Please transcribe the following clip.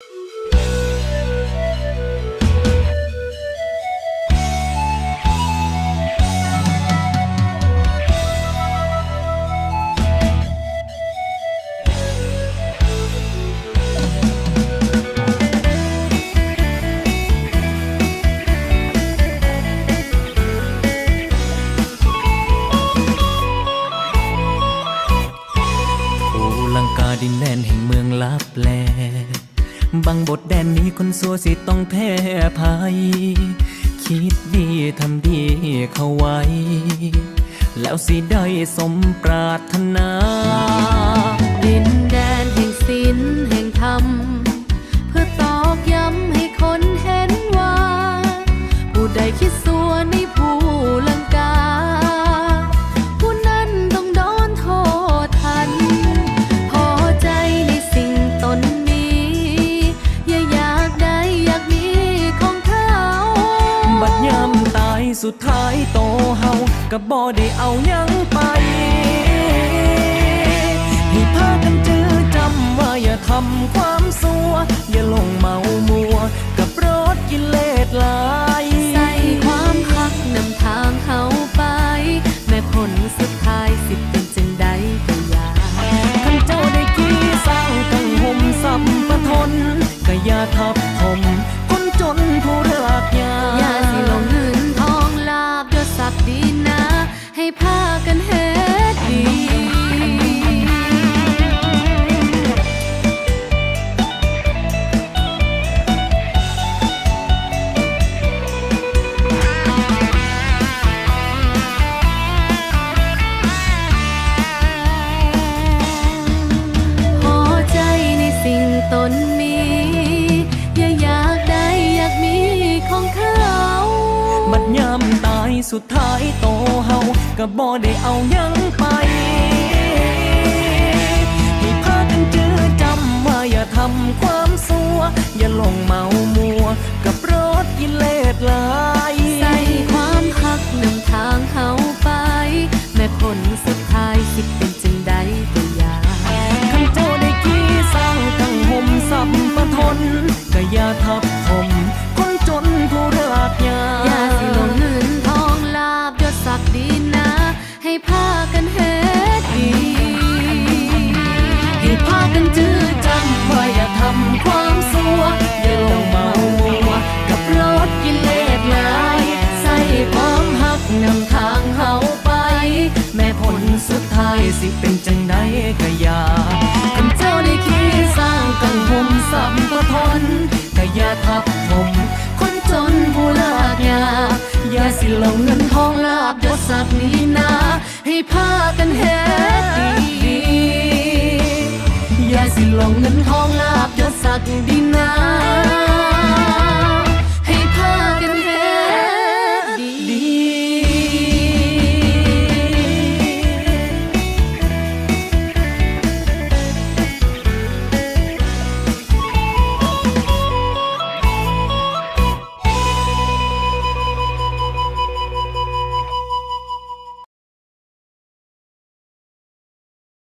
โอลังกาดินแดนแห่งเมืองลับแล บางบทแดนนี้คนสัวสิต้องแพ้ภัย คิดดีทำดีเข้าไว้ แล้วสิได้สมปรารถนาดินแดนแห่งศีลแห่งธรรม เพื่อตอกย้ำให้คนเห็นว่า ผู้ใดคิด สุดท้ายโตเฮากับบ่ได้เอายังไปให้พากันจื้อจำว่าอย่าทำความสัว อย่าลงเมามัว กับรถกิเลสลายใส่ความพักนำทางเขาไป แม้ผลสุดท้ายสิเป็นจังใดก็อย่าขันเจ้าได้กี่สร้างกังห่มสัมปทนก็อย่าทับถมคนจนผู้รักยาอย่าสิลงเงินทอ พากันเฮ็ดดีพอใจในสิ่งตนมี อย่าอยากได้อยากมีของเขา บัดยามตา สุดท้ายโตเฮาก็บ่ได้เอายังไป ให้พากันจื้อจำว่าอย่าทำความสัว อย่าลงเมามัว กับรถกิเลสลา ความสัวอย่าลงเมามัวกับรถกิเลสหลายใส่ความหักนำทางเฮาไป แม้ผลสุดท้ายสิเป็นจังใดก็อย่าคันเจ้าได้คิดสร้างกังห่มสัมปทนก็อย่าทับถมคนจนผู้ลากยาอย่าสิลงเงินทองลาบยศศักดิ์นี้นาให้พากันเฮ็ดดีอย่าสิลงเงินทอง saat dinar